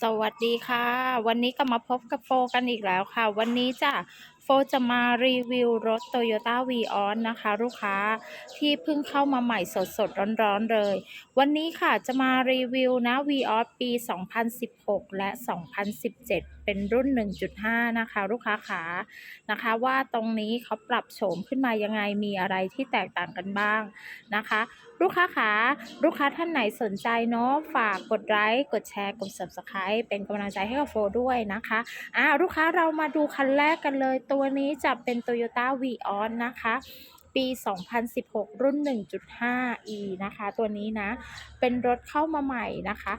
สวัสดีค่ะ วันนี้ก็มาพบกับโฟกันอีกแล้วค่ะ วันนี้จะโฟจะมารีวิวรถ Toyota v ีออนนะคะ ลูกค้าที่เพิ่งเข้ามาใหม่สดๆร้อนๆเลย วันนี้ค่ะจะมารีวิวนะ v ีออปี 2016 และ 2017 เป็นรุ่น 1.5 นะคะ ลูกค้าขานะคะ ว่าตรงนี้เขาปรับโฉมขึ้นมายังไงมีอะไรที่แตกต่างกันบ้างนะคะ ลูกค้าขาลูกค้าท่านไหนสนใจเนาะฝากกดไลค์กดแชร์กด subscribe เป็นกำลังใจให้กับโฟด้วยนะคะอ่าลูกค้าเรามาดูคันแรกกันเลยตัววนี้จะเป็น Toyota v ีออนนะคะ ปี 2016 รุ่น 1.5e นะคะ ตัวนี้นะ เป็นรถเข้ามาใหม่นะคะ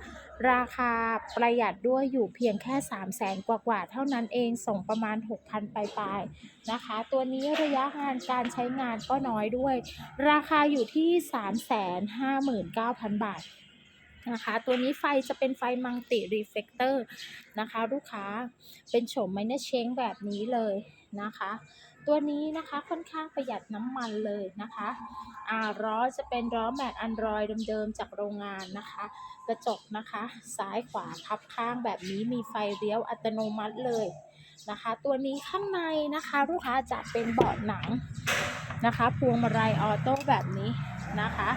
ราคาประหยัดด้วยอยู่เพียงแค่ 3 0 0แสนกว่าๆ เท่านั้นเอง ส่งประมาณ 6,000 ปลายๆ นะคะ ตัวนี้ระยะห่างการใช้งานก็น้อยด้วย ราคาอยู่ที่ 359,000 บาท นะคะตัวนี้ไฟจะเป็นไฟมังติรีเฟกเตอร์นะคะ ลูกค้าเป็นโฉมไมเนอร์เชงแบบนี้เลยนะคะ ตัวนี้นะคะค่อนข้างประหยัดน้ำมันเลยนะคะอ่าล้อจะเป็นล้อแม็กอันดรอยเดิมๆจากโรงงานนะคะ กระจกนะคะ ซ้ายขวาพับข้างแบบนี้มีไฟเลี้ยวอัตโนมัติเลยนะคะ ตัวนี้ข้างในนะคะลูกค้าจะเป็นเบาะหนังนะคะพวงมาลัยออโต้แบบนี้นะคะ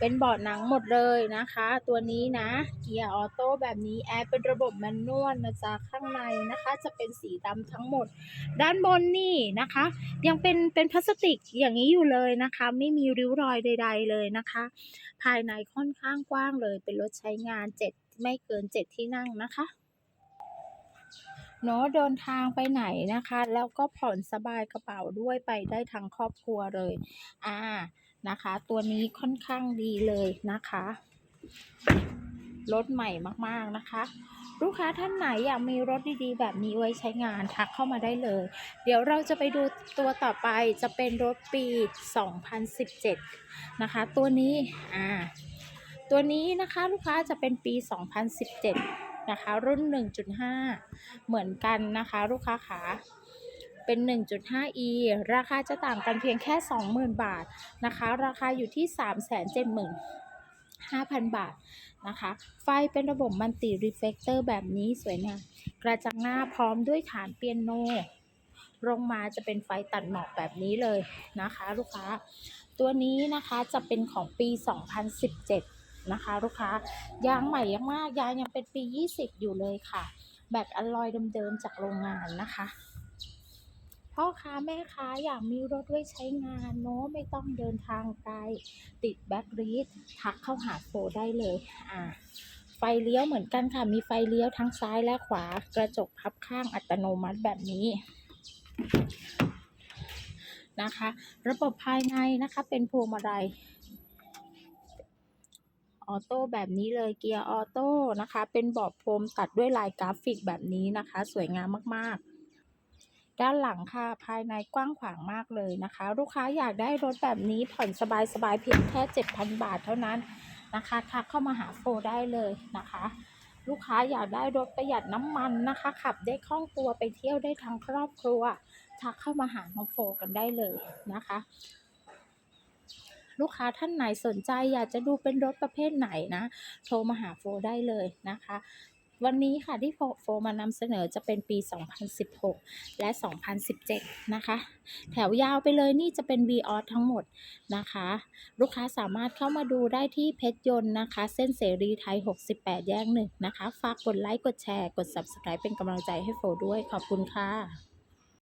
เป็นเบาะหนังหมดเลยนะคะ ตัวนี้นะเกียร์ออโต้แบบนี้แอร์เป็นระบบแมนนวลนะจ๊ะข้างในนะคะ จะเป็นสีดำทั้งหมด ด้านบนนี่นะคะ ยังเป็นเป็นพลาสติกอย่างนี้อยู่เลยนะคะ ไม่มีริ้วรอยใด ๆ เลยนะคะ ภายในค่อนข้างกว้างเลย เป็นรถใช้งานเจ็ดไม่เกินเจ็ดที่นั่งนะคะเนาะเดินทางไปไหนนะคะ แล้วก็ผ่อนสบายกระเป๋าด้วยไปได้ทั้งครอบครัวเลย อ่า นะคะ ตัวนี้ค่อนข้างดีเลยนะคะรถใหม่มากๆนะคะ ลูกค้าท่านไหนอยากมีรถดีๆ แบบนี้ไว้ใช้งานทักเข้ามาได้เลย เดี๋ยวเราจะไปดูตัวต่อไปจะเป็นรถปี 2017 นะคะ ตัวนี้อ่าตัวนี้นะคะลูกค้าจะเป็นปี 2017 นะคะ รุ่น 1.5 เหมือนกันนะคะ ลูกค้าขา เป็น 1.5e ราคาจะต่างกันเพียงแค่ 20,000 บาทนะคะ ราคาอยู่ที่ 375,000 บาทนะคะ ไฟเป็นระบบมัลติรีเฟกเตอร์แบบนี้สวยงาม กระจังหน้าพร้อมด้วยฐานเปียโนลงมาจะเป็นไฟตัดหมอกแบบนี้เลยนะคะ ลูกค้า ตัวนี้นะคะจะเป็นของปี 2017 นะคะ ลูกค้ายางใหม่ยังมากยางยังเป็นปี 20 อยู่เลยค่ะ แบตอลลอยเดิมๆจากโรงงานนะคะ พ่อค้าแม่ค้าอยากมีรถไว้ใช้งานเนาะไม่ต้องเดินทางไกล ติดแบ็กรีดทักเข้าหาโฟได้เลยอ่าไฟเลี้ยวเหมือนกันค่ะ มีไฟเลี้ยวทั้งซ้ายและขวา กระจกพับข้างอัตโนมัติแบบนี้นะคะ ระบบภายในนะคะเป็นพวงมาลัยออโต้แบบนี้เลยเกียร์ออโต้นะคะ เป็นบอร์ดพรมตัดด้วยลายกราฟิกแบบนี้นะคะ สวยงามมากๆ ด้านหลังค่ะภายในกว้างขวางมากเลยนะคะ ลูกค้าอยากได้รถแบบนี้ผ่อนสบายๆเพียงแค่ 7,000 บาทเท่านั้นนะคะทักเข้ามาหาโฟได้เลยนะคะ ลูกค้าอยากได้รถประหยัดน้ำมันนะคะ ขับได้คล่องตัวไปเที่ยวได้ทั้งครอบครัว ทักเข้ามาหาน้องโฟกันได้เลยนะคะ ลูกค้าท่านไหนสนใจอยากจะดูเป็นรถประเภทไหนนะ โทรมาหาโฟได้เลยนะคะ วันนี้ค่ะที่โฟมานำเสนอจะเป็นปี 2016 และ 2017 นะคะ แถวยาวไปเลยนี่จะเป็น v ีออทั้งหมดนะคะ ลูกค้าสามารถเข้ามาดูได้ที่เพชรยนต์นะคะ เส้นเสรีไทย 68 แยกหนึ่งนะคะ ฝากกดไลค์ กดแชร์ กด Subscribe เป็นกำลังใจให้โฟด้วยขอบคุณค่ะ